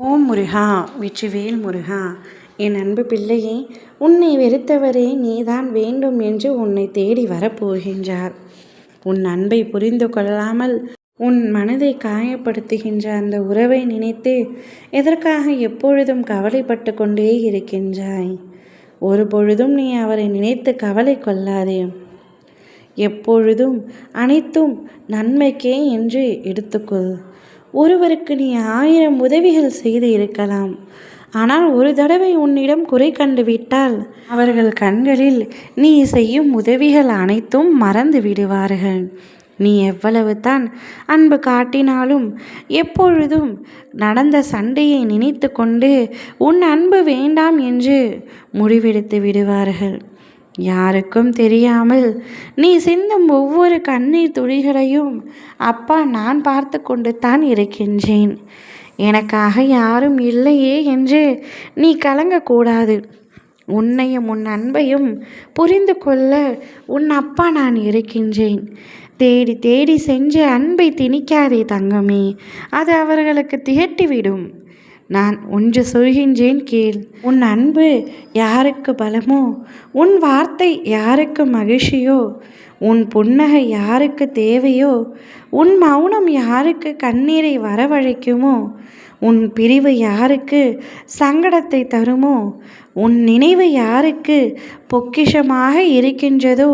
ஓம் முருகா வெற்றிவேல் முருகா என் அன்பு பிள்ளையே உன்னை வெறுத்தவரே நீதான் வேண்டும் என்று உன்னை தேடி வரப்போகின்றார். உன் அன்பை புரிந்து கொள்ளாமல் உன் மனதை காயப்படுத்துகின்ற அந்த உறவை நினைத்து எதற்காக எப்பொழுதும் கவலைப்பட்டு கொண்டே இருக்கின்றாய்? ஒரு பொழுதும் நீ அவரை நினைத்து கவலை கொள்ளாதே. எப்பொழுதும் அனைத்தும் நன்மைக்கே என்று எடுத்துக்கொள். ஒருவருக்கு நீ ஆயிரம் உதவிகள் செய்து இருக்கலாம். ஆனால் ஒரு தடவை உன்னிடம் குறை கண்டுவிட்டால் அவர்கள் கண்களில் நீ செய்யும் உதவிகள் அனைத்தும் மறந்து விடுவார்கள். நீ எவ்வளவு தான் அன்பு காட்டினாலும் எப்பொழுதும் நடந்த சண்டையை நினைத்து கொண்டு உன் அன்பு வேண்டாம் என்று முடிவெடுத்து விடுவார்கள். யாருக்கும் தெரியாமல் நீ சிந்தும் ஒவ்வொரு கண்ணீர் துளிகளையும் அப்பா நான் பார்த்து கொண்டு தான் இருக்கின்றேன். எனக்காக யாரும் இல்லையே என்று நீ கலங்கக்கூடாது. உன்னையும் உன் அன்பையும் புரிந்து கொள்ள உன் அப்பா நான் இருக்கின்றேன். தேடி தேடி செஞ்ச அன்பை திணிக்காதே தங்கமே. அது அவர்களுக்கு திகட்டிவிடும். நான் ஒன்று சொல்கின்றேன் கேள். உன் அன்பு யாருக்கு பலமோ? உன் வார்த்தை யாருக்கு மகிழ்ச்சியோ? உன் புன்னகை யாருக்கு தேவையோ? உன் மௌனம் யாருக்கு கண்ணீரை வரவழைக்குமோ? உன் பிரிவு யாருக்கு சங்கடத்தை தருமோ? உன் நினைவு யாருக்கு பொக்கிஷமாக இருக்கின்றதோ?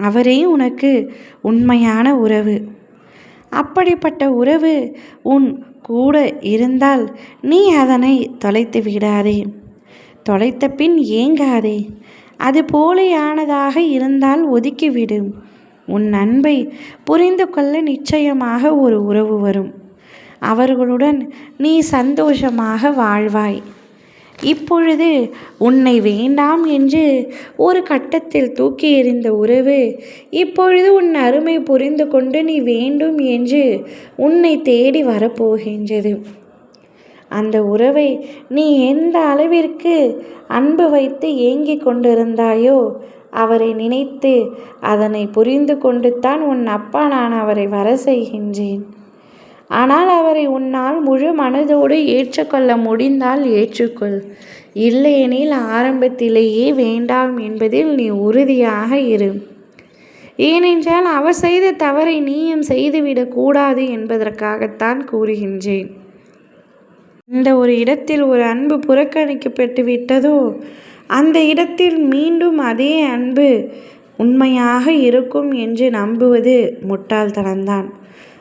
அவரே உனக்கு உண்மையான உறவு. அப்படிப்பட்ட உறவு உன் கூட இருந்தால் நீ அதனை தொலைத்து விடாதே. தொலைத்த பின் ஏங்காதே. அது போலியானதாக இருந்தால் ஒதுக்கிவிடு. உன் அன்பை புரிந்து கொள்ள நிச்சயமாக ஒரு உறவு வரும். அவர்களுடன் நீ சந்தோஷமாக வாழ்வாய். இப்பொழுது உன்னை வேண்டாம் என்று ஒரு கட்டத்தில் தூக்கி எறிந்த உறவு இப்பொழுது உன் அருமை புரிந்து கொண்டு நீ வேண்டும் என்று உன்னை தேடி வரப்போகின்றது. அந்த உறவை நீ எந்த அளவிற்கு அன்பு வைத்து ஏங்கிக் கொண்டிருந்தாயோ அவரை நினைத்து அதனை புரிந்து கொண்டுத்தான் உன் அப்பா நான் அவரை வர செய்கின்றேன். ஆனால் அவரை உன்னால் முழு மனதோடு ஏற்றுக்கொள்ள முடிந்தால் ஏற்றுக்கொள். இல்லையெனில் ஆரம்பத்திலேயே வேண்டாம் என்பதில் நீ உறுதியாக இரு. ஏனென்றால் அவர் செய்த தவறை நீயும் செய்துவிடக்கூடாது என்பதற்காகத்தான் கூறுகின்றேன். இந்த ஒரு இடத்தில் ஒரு அன்பு புறக்கணிக்கப்பட்டு விட்டதோ அந்த இடத்தில் மீண்டும் அதே அன்பு உண்மையாக இருக்கும் என்று நம்புவது முட்டாள்தனம்தான்.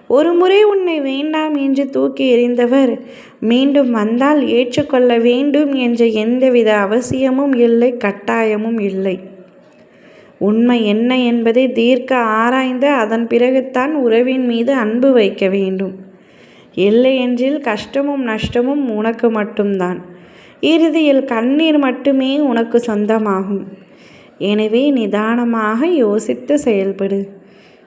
ஒரு முறை உன்னை வேண்டாம் என்று தூக்கி எறிந்தவர். மீண்டும் வந்தால் ஏற்றுக்கொள்ள வேண்டும் என்ற எந்தவித அவசியமும் இல்லை கட்டாயமும் இல்லை. உண்மை என்ன என்பதை தீர்க்க ஆராய்ந்து அதன் பிறகுத்தான் உறவின் மீது அன்பு வைக்க வேண்டும். இல்லை என்றில் கஷ்டமும் நஷ்டமும் உனக்கு மட்டும்தான். இறுதியில் கண்ணீர் மட்டுமே உனக்கு சொந்தமாகும். எனவே நிதானமாக யோசித்து செயல்படு.